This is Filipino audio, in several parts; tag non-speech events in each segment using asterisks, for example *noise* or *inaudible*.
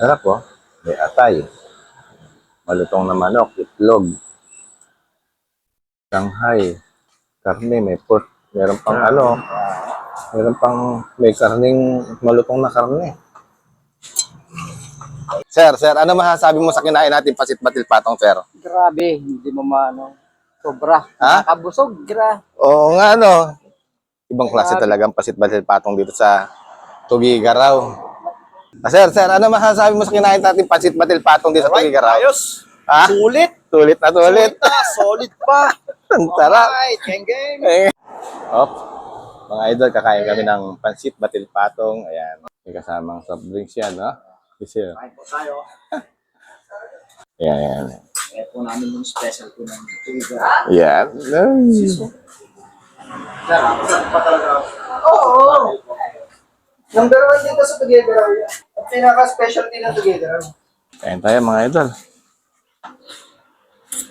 Sarap po. May atay. Malutong na manok, itlog. Shanghai. Karne, may pork. Meron pang ano. Meron pang may karning malutong na karne. Sir, sir, ano masasabi mo sa kinain natin pasit batil patong, sir? Grabe, hindi mo maano. Sobra. Ha? Nakabusog, gra. Oo nga, no. Ibang klase talagang pasit batil patong dito sa Tugigaraw. Ah, sir, sir, ano masasabi mo sa kinain natin pasit batil patong dito sa Tugigaraw? Ayos. Ha? Sulit. Tulit na tulit. Ah, solid pa. *laughs* Ang sarap. Alright, geng geng. Eh. Op. Mga idol, kakain kami ng pansit batil patong. Ayan. May kasamang soft drinks yan, no? Kasi, Kain po tayo. *laughs* ayan, ayan. Ito namin yung special ko ng Tuiga. Ayan. Ay. Sir, ako saan pa talaga? Oo. Number one dito sa Together. Ang pinaka-specialty ng Together. Kain tayo, mga idol.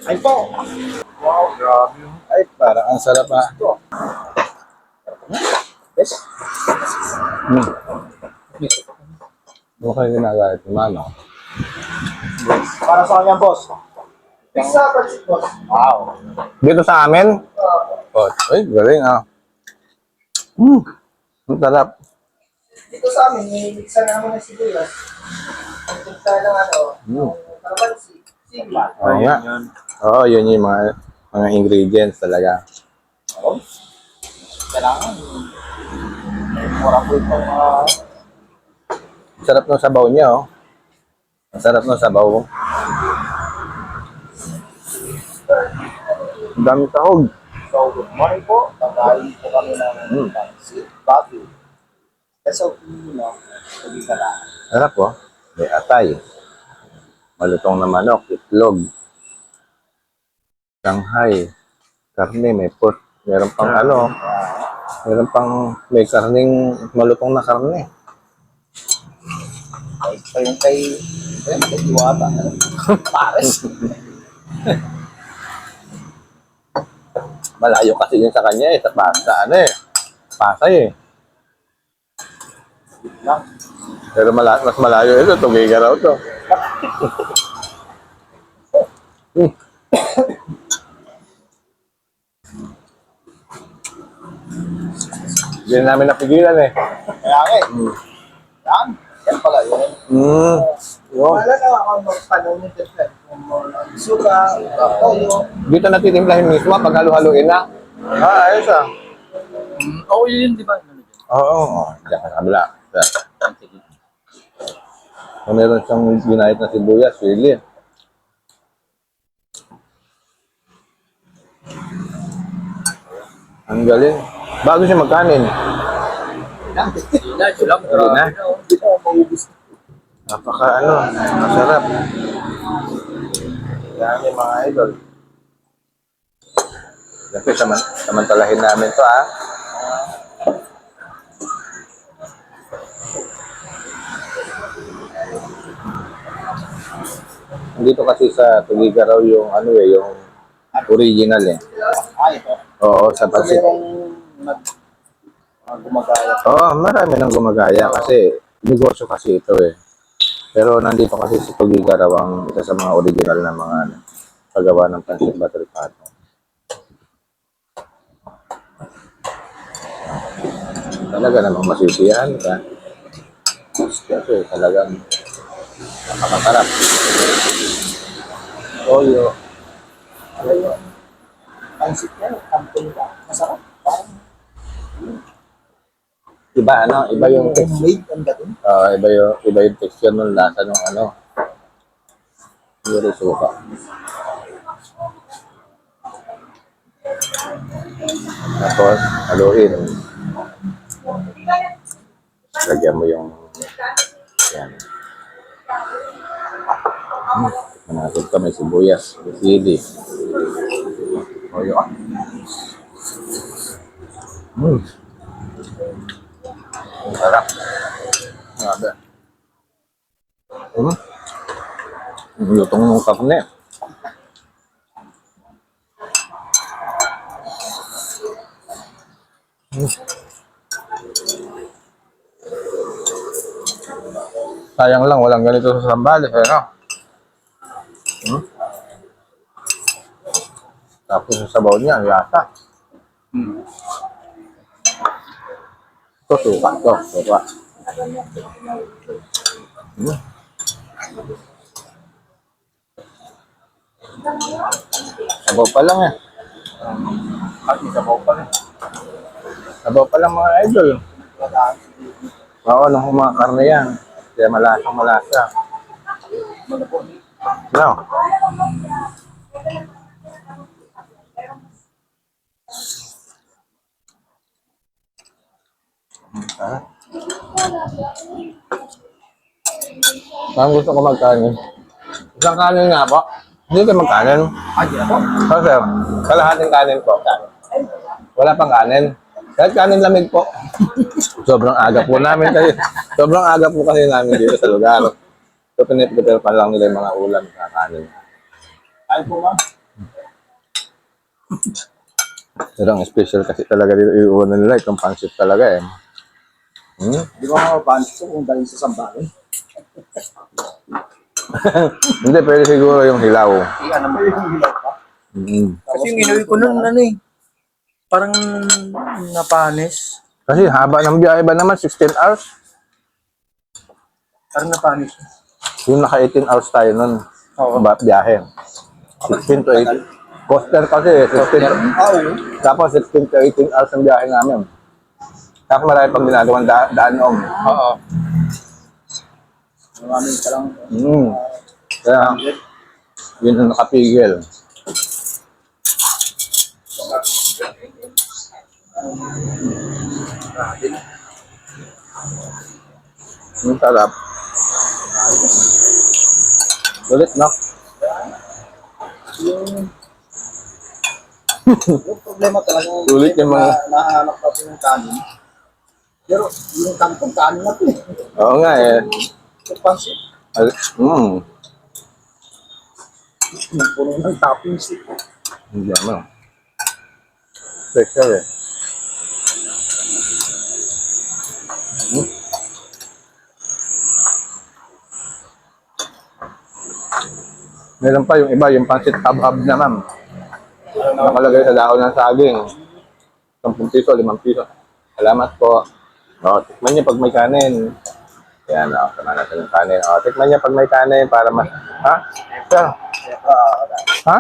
Ay po. Wow, grabe. Ay, parang ang sarap ah. Yes. Hmm. Kayo ginagalit ni Mano? Para sa kanya, boss. Pizza, pansit boss. Wow. Dito sa amin? Oh, ay, galing ah. Hmm. Ang sarap. Dito sa amin, may mixer na naman ng sibuyas. Mixer ng ano, Hmm. kalamansi, sigla. Oo nga. Oo, yun yung mga mga ingredients talaga. Kailangan. Mura po itong Ang sarap ng sabaw niya, oh. Ang sarap ng sabaw. Ang dami tahog. So, good morning po. Tanghali po kami ng Mm. pansit. Special po na Tuiga na. Sarap, oh. May atay. Malutong na manok, itlog. Shanghai. Karne, may pork. Meron pang ano, meron pang may karning malutong na karne. Ay, pa yung kay... Ayun, kay Diwata. *laughs* Pares. Malayo kasi yun sa kanya eh, sa pasta, ano eh. Pasay eh. Lang. Pero mala mas malayo ito, tugiga raw to. Hmm. Hindi na namin napigilan eh. Kaya nga eh. Yan. Yan pala yun. Mm. Yun. Wala na ako magpanong ng different. Suka, toyo. Dito natitimplahin mismo pag halo-haloin na. Ah, ayos ah. Oo, yun, di ba? Oo, oo. Oh, diyan ka sa kabila. Diyan. So, meron siyang ginahit na sibuyas, sili. Ang galing. Bago siya magkanin. Hindi na, lang. Hindi na. Maubos. Napaka ano, masarap. Yan yung mga idol. Siyempre, saman, samantalahin namin to ah. Dito kasi sa Tugiga raw yung ano eh, yung original eh. Ah, ito. Oo, sa nag uh, gumagaya. Oo, marami nang gumagaya kasi negosyo kasi ito eh. Pero nandito kasi si Tugiga raw ang isa sa mga original na mga ano, paggawa ng pansit butter pato. Talaga namang masisiyahan ka. Kasi talagang nakakasarap. Toyo. Ano yung pansit niya? Ampun ba? Masarap. Parang Iba ano, iba yung text. homemade ang dating. Ah, iba yung iba yung texture ng lasa ng ano. Yung suka. Tapos, haluin. Lagyan mo yung yan. Hmm. Manatog ka, may sibuyas, sili. Toyo ah. Hmm. Sarap. Grabe. Hmm? Lutong ng karne. Hmm. Sayang lang, walang ganito sa Sambales, eh, no? Hmm? Tapos sa sabaw niya, yata. Hmm. Ito, suka. Ito, suka. Hmm. Sabaw pa lang eh. At isa pa rin. Sabaw pa lang mga idol. Oo, nung mga karne yan. Kaya malasa, malasa. No. Ah. Parang gusto ko magkanin. Isang kanin nga po. Hindi ka magkanin. Ay, ako. Oh, sir. Kalahating kanin po. Wala pang kanin. Kahit kanin lamig po. *laughs* Sobrang aga po namin kasi. Sobrang aga po kasi namin dito sa lugar. So, piniprepare pa lang nila yung mga ulam sa kanin. Ay po ma'am. Pero ang special kasi talaga dito iuunan nila itong pancit talaga eh. Hmm? Di ba mga pansit ko kung dahil sa sambahin? *laughs* Hindi, pwede siguro yung hilaw. Iyan naman yung hilaw pa. Mm. Kasi yung inuwi ko nun, ano eh. Parang napanis. Kasi haba ng biyahe ba naman, 16 hours? Parang napanis. Yung naka 18 hours tayo nun. Oo. Ba, biyahe. 16 to 18. Coaster kasi, 16 to, Ah, oo. tapos 16 to 18 hours ang biyahe namin. Tapos marami pang ginagawang da daan noong. Oo. Maraming ka lang. Mm. Kaya, yun ang nakapigil. Ang sarap. Ulit, no? Yung, yung problema talaga Sulit yung mga- na, nahanap natin ng kanin. Pero yung kantong kanin na to eh. Oo nga eh. Yung Mm. Yung puno ng toppings eh. Hindi ano. Special eh. Meron pa yung iba, yung pansit hab-hab na ma'am. Nakalagay sa dahon ng saging. 10 piso, 5 piso. Salamat po. O, tikman niyo pag may kanin. Yan, o, sama natin yung kanin. O, tikman niyo pag may kanin para mas... Ha? Sir? Ha?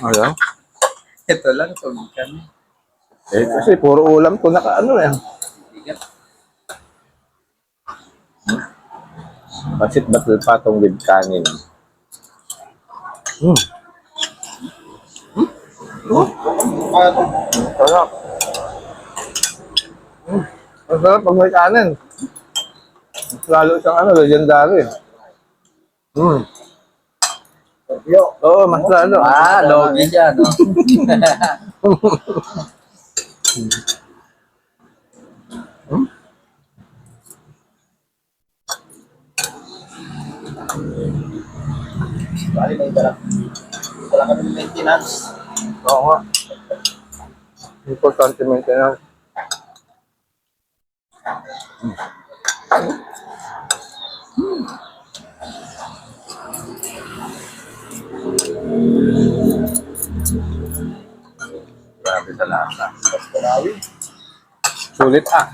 Ano? Ito lang, tubig kami. Eh, kasi puro ulam ko naka ano eh. Pasit batul patong with kanin. Hmm. Kaya to. Sarap. Hmm. Ang sarap pag may kanin. Mas Lalo siyang ano, legendary. Hmm. Yo. Oo, mas lalo. Ah, logi siya, no? Bali na ibalak. Wala kami ng maintenance. Oo nga. Importante maintenance. Grabe sa lasa. Sulit ah.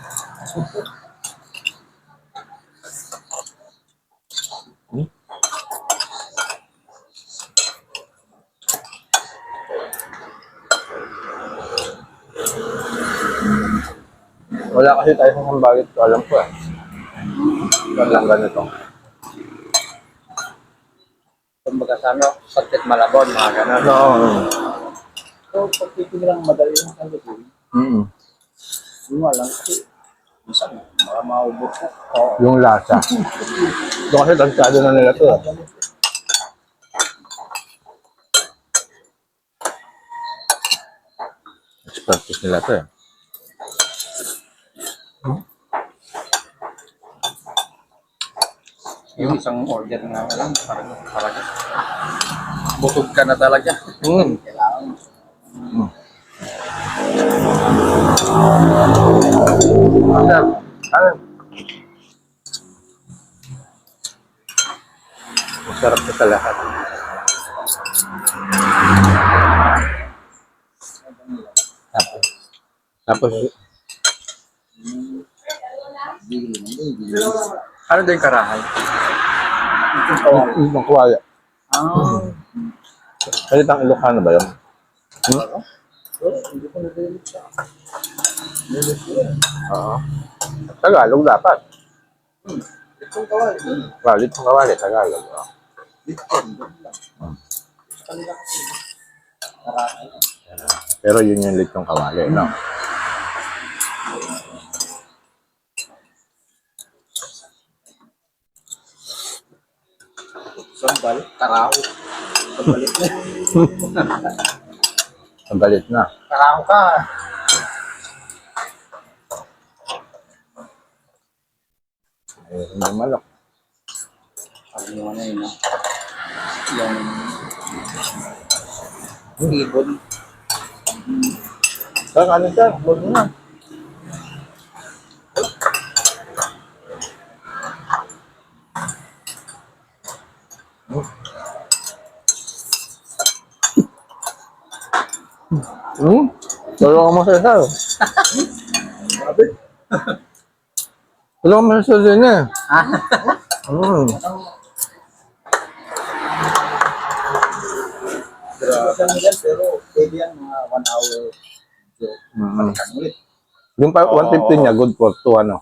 Wala kasi tayo sa sambalit ko, alam ko eh. Wala lang ganito. Kumbaga sa ano, sakit malabon, mga ganun. Oo. So, pag titignan madali lang ang lutuin, Mm yun nga lang kasi, minsan, baka maubos ko. Oo. Yung lasa. Doon kasi tansado na nila to. eh. Expertise nila to eh. Yung isang order nga lang, parang talaga. Butog ka na talaga. Mm. Kailangan. Sir, ano? Sarap na sa lahat. Tapos, tapos, Ano din karahay? yung kawaya. Ah. Salitang Ilocano ba yun? Hmm? Oo. Tagalog dapat. Itong kawal. Walit ng kawali, Tagalog. Oh. Kanila kasi. Karahay. Pero yun yung litong kawali, no? Sambal. Karaho. Sambalit na. *laughs* Ang balit na. Karaho ka. Eh, hindi malak. Ano yung ano yun, ah? Yung ibon. Sir, ano? Huwag mo na. Hmm? Tulungan mo sir. Grabe. Tulungan mo siya din eh. Hmm. Grabe lang yan, pero pwede yan mga one hour. Mm. Ulit. Yung pa- 150 niya, good for 2 ano.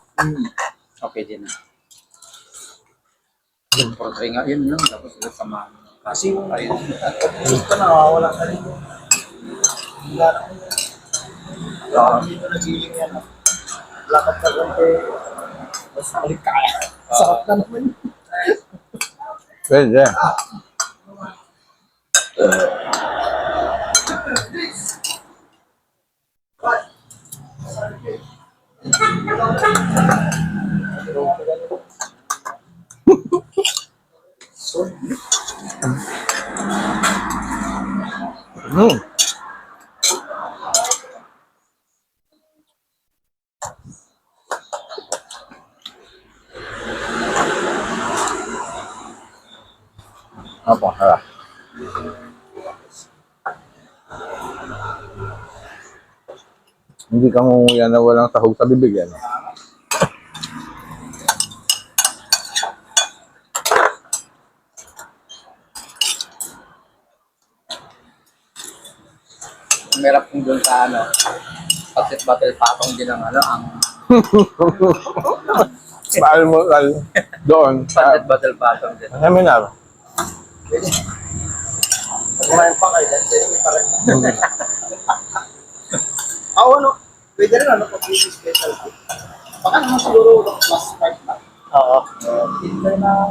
Okay din na. Pero try nga yun lang, tapos ulit sama. Kasi yung ayun, dito nawawala na rin yung wala na yun. Wala dito nagiling yan. ah. Lakad ka lang eh. Tapos balik kaya. Sarap na naman. Pwede. Hmm. Apa, harap. Hindi ka nguya na walang tahog sa bibig, ano? Merap kong doon sa ano, Patit Battle Patong din ang ano, ang *laughs* Mahal mo al doon. *laughs* Patit Battle Patong din. Ang seminar. Pwede. Kumain pa kayo, then pwede pa rin. Oo, ano, pwede rin ano, pag yung specialty. Baka naman siguro mas part na. Oo. Hindi na,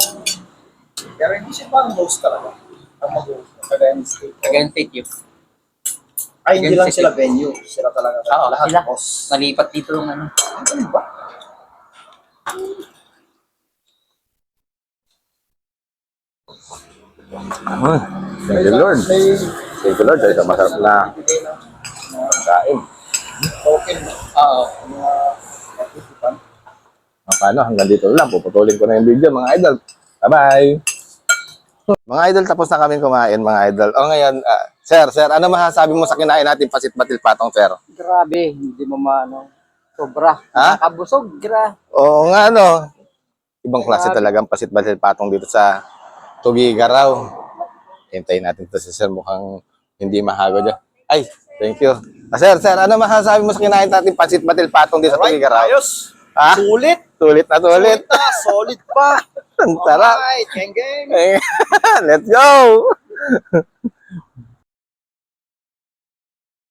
pero hindi siya parang host talaga. Ang mag-host. Kagaya ng state. Kagaya ng state yun. Ay, hindi lang sila venue. Sila talaga. Oo, lahat sila. host. Nalipat dito ng ano. Ano ba? Hmm. Thank you, Lord. May Thank you, Lord. Dahil sa masarap na bigay ng kain. token. Oo. Mga participant. Ah, Paano? Hanggang dito lang. Puputulin ko na yung video, mga idol. Bye-bye. Mga idol, tapos na kami kumain, mga idol. O ngayon, ah, sir, sir, ano masasabi mo sa kinain natin pasit batil patong, sir? Grabe, hindi mo maano. Sobra. Ha? Nakabusog, gra. Oo nga, no. Ibang klase talagang pasit batil patong dito sa Tugigaraw. Hintayin natin to si sir. Mukhang hindi mahago dyan. Ay, thank you. Ah, sir, sir, ano masasabi mo sa kinain natin pasit batil patong dito sa Tugigaraw? Ayos. Ha? Sulit. Tulit na tulit. Sulit na. Solid pa. *laughs* Ang sarap. Alright, geng geng. *laughs* Let's go! *laughs*